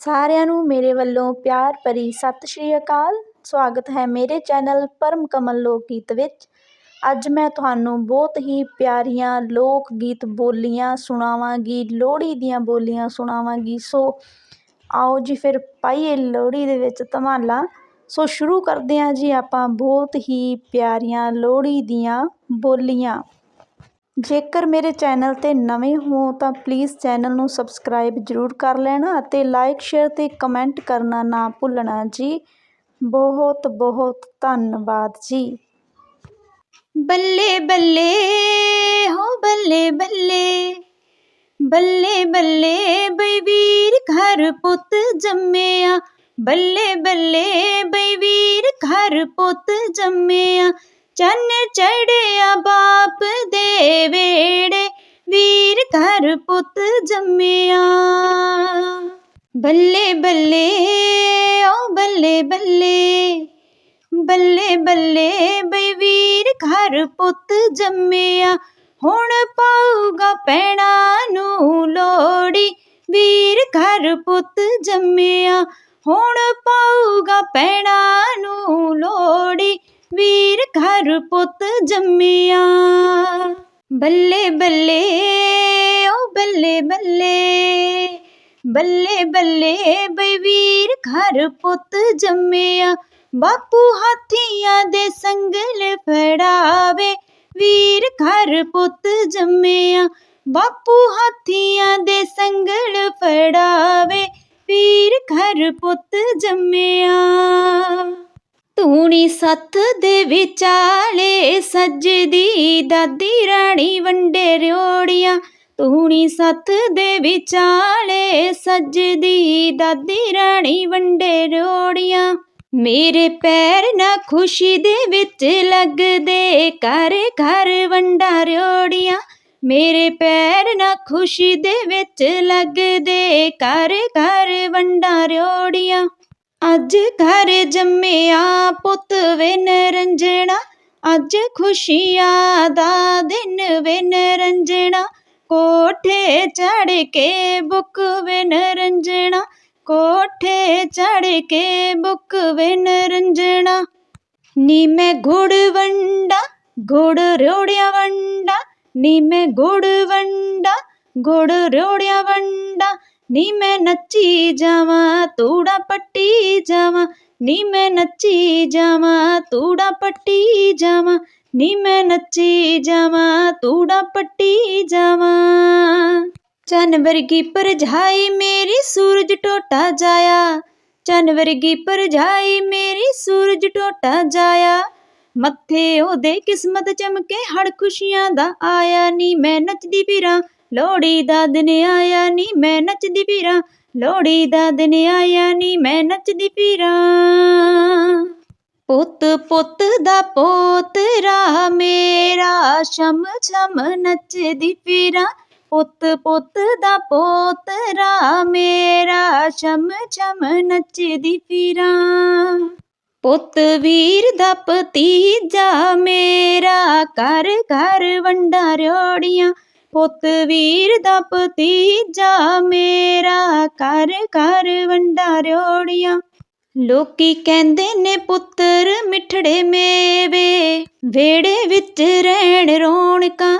ਸਾਰਿਆਂ ਨੂੰ ਮੇਰੇ ਵੱਲੋਂ ਪਿਆਰ ਭਰੀ ਸਤਿ ਸ਼੍ਰੀ ਅਕਾਲ। ਸਵਾਗਤ ਹੈ ਮੇਰੇ ਚੈਨਲ ਪਰਮ ਕਮਲ ਲੋਕ ਗੀਤ ਵਿੱਚ। ਅੱਜ ਮੈਂ ਤੁਹਾਨੂੰ ਬਹੁਤ ਹੀ ਪਿਆਰੀਆਂ ਲੋਕ ਗੀਤ ਬੋਲੀਆਂ ਸੁਣਾਵਾਂਗੀ, ਲੋਹੜੀ ਦੀਆਂ ਬੋਲੀਆਂ ਸੁਣਾਵਾਂਗੀ। ਸੋ ਆਓ ਜੀ ਫਿਰ ਪਾਈਏ ਲੋਹੜੀ ਦੇ ਵਿੱਚ ਧਮਾਲਾ। ਸੋ ਸ਼ੁਰੂ ਕਰਦੇ ਹਾਂ ਜੀ ਆਪਾਂ ਬਹੁਤ ਹੀ ਪਿਆਰੀਆਂ ਲੋਹੜੀ ਦੀਆਂ ਬੋਲੀਆਂ। ਜੇਕਰ ਮੇਰੇ ਚੈਨਲ 'ਤੇ ਨਵੇਂ ਹੋ ਤਾਂ ਪਲੀਜ਼ ਚੈਨਲ ਨੂੰ ਸਬਸਕ੍ਰਾਈਬ ਜ਼ਰੂਰ ਕਰ ਲੈਣਾ ਅਤੇ ਲਾਈਕ, ਸ਼ੇਅਰ ਅਤੇ ਕਮੈਂਟ ਕਰਨਾ ਨਾ ਭੁੱਲਣਾ ਜੀ। ਬਹੁਤ ਬਹੁਤ ਧੰਨਵਾਦ ਜੀ। ਬੱਲੇ ਬੱਲੇ, ਹੋ ਬੱਲੇ ਬੱਲੇ। ਬੱਲੇ ਬੱਲੇ, ਬਈ ਵੀਰ ਘਰ ਪੁੱਤ ਜੰਮਿਆ। ਬੱਲੇ ਬੱਲੇ, ਬਈ ਵੀਰ ਘਰ ਪੁੱਤ ਜੰਮਿਆ। ਚੰਨ ਚੜਿਆ ਬਾਪ ਦੇ ਵੇੜੇ ਵੀਰ ਘਰ ਪੁੱਤ ਜੰਮਿਆ। ਬੱਲੇ ਬੱਲੇ, ਓ ਬੱਲੇ ਬੱਲੇ ਬੱਲੇ ਬੱਲੇ ਬਈ ਵੀਰ ਘਰ ਪੁੱਤ ਜੰਮਿਆ। ਹੁਣ ਪਾਊਗਾ ਪੈਣਾ ਨੂੰ ਲੋੜੀ ਵੀਰ ਘਰ ਪੁੱਤ ਜੰਮਿਆ। ਹੁਣ ਪਾਊਗਾ ਪੈਣਾ ਨੂੰ ਲੋੜੀ ਵੀਰ ਘਰ ਪੁੱਤ ਜੰਮਿਆ। ਬੱਲੇ ਬੱਲੇ, ਓ ਬੱਲੇ ਬੱਲੇ ਬੱਲੇ ਬੱਲੇ ਬਈ ਵੀਰ ਘਰ ਪੁੱਤ ਜੰਮਿਆ। ਬਾਪੂ ਹਾਥੀਆਂ ਦੇ ਸੰਗਲ ਫੜਾਵੇ, ਵੀਰ ਘਰ ਪੁੱਤ ਜੰਮਿਆ। ਬਾਪੂ ਹਾਥੀਆਂ ਦੇ ਸੰਗਲ ਫੜਾਵੇ, ਵੀਰ ਘਰ ਪੁੱਤ ਜੰਮਿਆ। ਤੂਣੀ ਸੱਥ ਦੇ ਵਿਚਾਲੇ ਸੱਜਦੀ ਦਾਦੀ ਰਾਣੀ ਵੰਡੇ ਰਿਓੜੀਆਂ। ਤੂਣੀ ਸੱਥ ਦੇ ਵਿਚਾਲੇ ਸੱਜਦੀ ਦਾਦੀ ਰਾਣੀ ਵੰਡੇ ਰਿਓੜੀਆਂ। ਮੇਰੇ ਪੈਰ ਨਾ ਖੁਸ਼ੀ ਦੇ ਵਿੱਚ ਲੱਗਦੇ ਘਰ ਘਰ ਵੰਡਾ ਰਿਓੜੀਆਂ। ਮੇਰੇ ਪੈਰ ਨਾ ਖੁਸ਼ੀ ਦੇ ਵਿੱਚ ਲੱਗਦੇ ਘਰ ਘਰ ਵੰਡਾ ਰਿਓੜੀਆਂ। ਅੱਜ ਘਰ ਜੰਮਿਆ ਪੁੱਤ ਵੇ ਨਰੰਜਣਾ ਅੱਜ ਖੁਸ਼ੀਆਂ ਦਾ ਦਿਨ ਵੇ ਨਰੰਜਣਾ ਕੋਠੇ ਚੜ ਕੇ ਬੁੱਕ ਵੇ ਨਰੰਜਣਾ ਕੋਠੇ ਚੜ ਕੇ ਬੁੱਕ ਵੇ ਨਰੰਜਣਾ ਨੀ ਮੈਂ ਗੁੜ ਵੰਡਾ, ਗੁੜ ਰੋੜਿਆ ਵੰਡਾ, ਨੀ ਮੈਂ ਗੁੜ ਵੰਡਾ, ਗੁੜ ਰੋੜਿਆ ਵੰਡਾ नी मैं नची जावा तूड़ा पट्टी जावा नी मैं नची जावा तूड़ा पट्टी जावा नी मैं नची जावा तूड़ा पट्टी जावा जानवर की परझाई मेरी सूरज टोटा जाया जानवर की परझाई मेरी सूरज टोटा जाया ਮੱਥੇ ਉਹਦੇ ਕਿਸਮਤ ਚਮਕੇ, ਹੜ ਖੁਸ਼ੀਆਂ ਦਾ ਆਇਆ ਨੀ, ਮੈਂ ਨੱਚਦੀ ਫਿਰਾਂ, ਲੋਹੜੀ ਦਾ ਦਿਨ ਆਇਆ ਨੀ, ਮੈਂ ਨੱਚਦੀ ਫਿਰਾਂ, ਲੋਹੜੀ ਦਾ ਦਿਨ ਆਇਆ ਨੀ, ਮੈਂ ਨੱਚਦੀ ਫਿਰਾਂ। ਪੁੱਤ ਪੁੱਤ ਦਾ ਪੋਤਰਾ ਮੇਰਾ, ਸ਼ਮ ਸ਼ਮ ਨੱਚਦੀ ਫਿਰਾਂ। ਪੁੱਤ ਪੁੱਤ ਦਾ ਪੋਤਰਾ ਮੇਰਾ, ਸ਼ਮ ਸ਼ਮ ਨੱਚਦੀ ਫਿਰਾਂ। ਪੁੱਤ ਵੀਰ ਦਾ ਭਤੀਜਾ ਮੇਰਾ, ਘਰ ਘਰ ਵੰਡਾ ਰਿਓੜੀਆਂ ਪੁੱਤ ਵੀਰ ਦਾ ਭਤੀਜਾ ਮੇਰਾ, ਘਰ ਘਰ ਵੰਡਾ ਰਿਓੜੀਆਂ ਲੋਕੀ ਕਹਿੰਦੇ ਨੇ ਪੁੱਤਰ ਮਿੱਠੜੇ ਮੇਵੇ ਵੇੜੇ ਵਿੱਚ ਰਹਿਣ ਰੌਣਕਾਂ।